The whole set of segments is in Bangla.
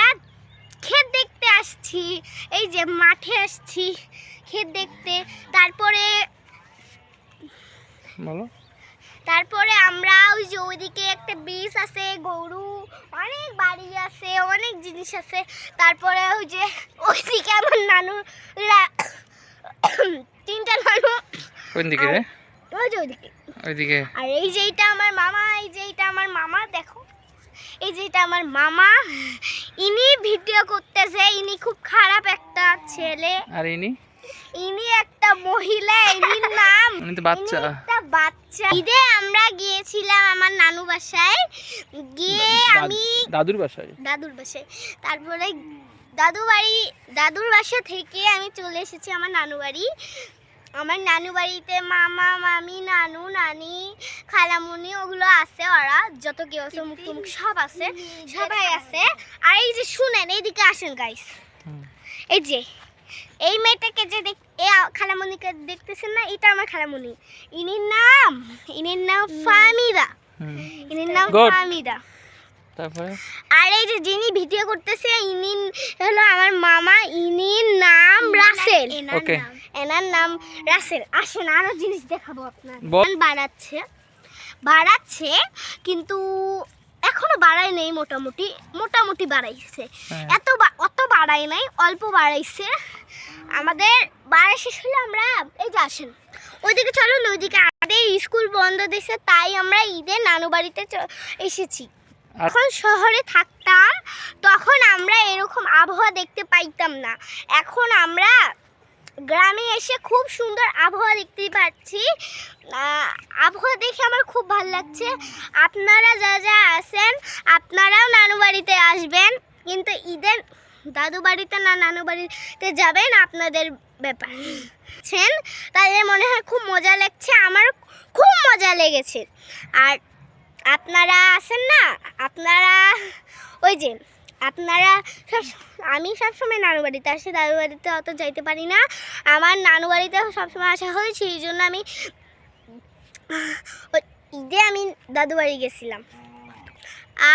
আমরা ক্ষেত দেখতে আসছি এই যে মাঠে আসছি ক্ষেত দেখতে। তারপরে বলো। তারপরে আমরা ওই যে ওইদিকে একটা বিষ আছে গরু অনেক বাড়ি আছে অনেক জিনিস আছে। তারপরে ওই যে ওইদিকে আমার নানু তিনটা নানু কোন ওই যে ওইদিকে। ওইদিকে। আর এই যে এইটা আমার মামা এই যে এইটা আমার মামা দেখো। এই যে এটা আমার মামা। ইনি ভিডিও করতেছে ইনি খুব খারাপ একটা ছেলে। আর ইনি? ইনি একটা মহিলা ইনির নাম। উনি তো বাচ্চা। একটা বাচ্চা। ঈদে আমরা গিয়েছিলাম আমার নানু বাসায়। গিয়ে আমি দাদুর বাসায়? দাদুর বাসায়। তারপরে দাদু বাড়ি দাদুর বাসা থেকে আমি চলে এসেছি আমার নানু বাড়ি আমার নানু বাড়িতে মামা মামি নানু নানি খালামুনি ওগুলো আছে ওরা। যত কেউ আছে মুখ টুমুখ সব আছে সবাই আছে। আর এই যে শুনেন এইদিকে আসেন গাইস এই যে এই মেয়েটাকে যে দেখ এ খালামুনিকে দেখতেছেন না? এটা আমার খালামুনি। ইনির নাম ইনির নাম ফামিদা ইনির নাম ফামিদা তারপরে? আর এই যে যিনি ভিডিও করতেছে ইনি হলো আমার মামা ইনির নাম রাসেল। ওকে এনার নাম রাসেল। আসেন আরও জিনিস দেখাবো আপনার। বাড়াচ্ছে। বাড়াচ্ছে কিন্তু এখনও বাড়ায় নেই মোটামুটি। মোটামুটি বাড়াইছে। হ্যাঁ। এত অত বাড়ায় নাই অল্প বাড়াইছে। আমাদের বাড়া শেষ হলে আমরা এই যে আসেন। ওইদিকে চলুন ওইদিকে আমাদের স্কুল বন্ধ দিয়েছে তাই আমরা ঈদের নানু বাড়িতে এসেছি। যখন শহরে থাকতাম তখন আমরা এরকম আবহাওয়া দেখতে পাইতাম না। এখন আমরা গ্রামে এসে খুব সুন্দর আবহাওয়া দেখতে পাচ্ছি। আবহাওয়া দেখে আমার খুব ভালো লাগছে। আপনারা যা যা আসেন আপনারাও নানু বাড়িতে আসবেন। কিন্তু ঈদের দাদু বাড়িতে না নানু বাড়িতে যাবেন, আপনাদের ব্যাপার। ছেন, তাদের মনে হয় খুব মজা লাগছে আমার খুব মজা লেগেছে। আর আপনারা আছেন না, আপনারা ওই যে আপনারা সব, আমি সবসময় নানু বাড়িতে আসি, দাদু বাড়িতে অত যাইতে পারি না। আমার নানু বাড়িতে সবসময় আসা হয়েছে এই জন্য আমি ঈদে আমি দাদু বাড়ি গেছিলাম।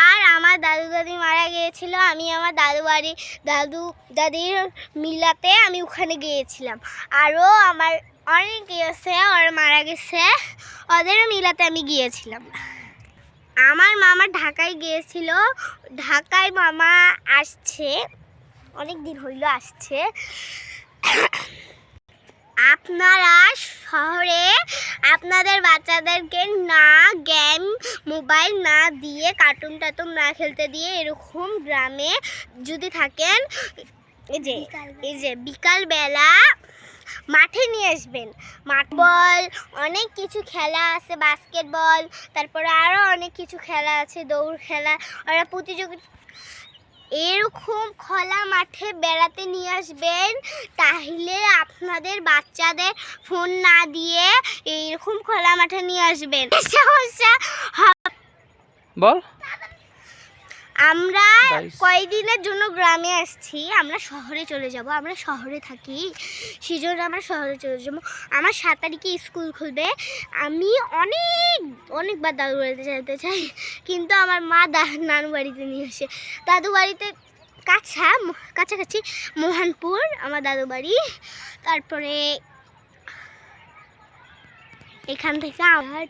আর আমার দাদু দাদি মারা গিয়েছিল, আমি আমার দাদু বাড়ি, দাদু দাদির মিলাতে আমি ওখানে গিয়েছিলাম। আরও আমার অনেক গিয়েছে ওরা মারা গেছে, ওদের মিলাতে আমি গিয়েছিলাম। আমার মামা ঢাকায় গিয়েছিল। ঢাকায় মামা আসছে। অনেক দিন হইল আসছে। আপনারা শহরে আপনাদের বাচ্চাদেরকে না গেম মোবাইল না দিয়ে কার্টুন টার্টুন না খেলতে দিয়ে এরকম গ্রামে যদি থাকেন, এই যে এই যে বিকালবেলা মাঠে নিয়ে আসবেন। মাঠ বল, অনেক কিছু খেলা আছে বাস্কেটবল তারপরে আরও অনেক কিছু খেলা আছে, দৌড় খেলা, ওরা প্রতিযোগিতা এরকম খোলা মাঠে বেড়াতে নিয়ে আসবেন, তাহলে আপনাদের বাচ্চাদের ফোন না দিয়ে এরকম খোলা মাঠে নিয়ে আসবেন। সমস্যা বল। আমরা কয়েকদিনের জন্য গ্রামে আসছি আমরা শহরে চলে যাব আমরা শহরে থাকি। সেই জন্য আমরা শহরে চলে যাব। আমার সাত তারিখে স্কুল খুলবে। আমি অনেক অনেকবার দাদু বাড়িতে যেতে চাই কিন্তু আমার মা দা নানু বাড়িতে নিয়ে আসে। দাদু বাড়িতে কাছা কাছাকাছি মোহনপুর আমার দাদু বাড়ি। তারপরে এখান থেকে আমার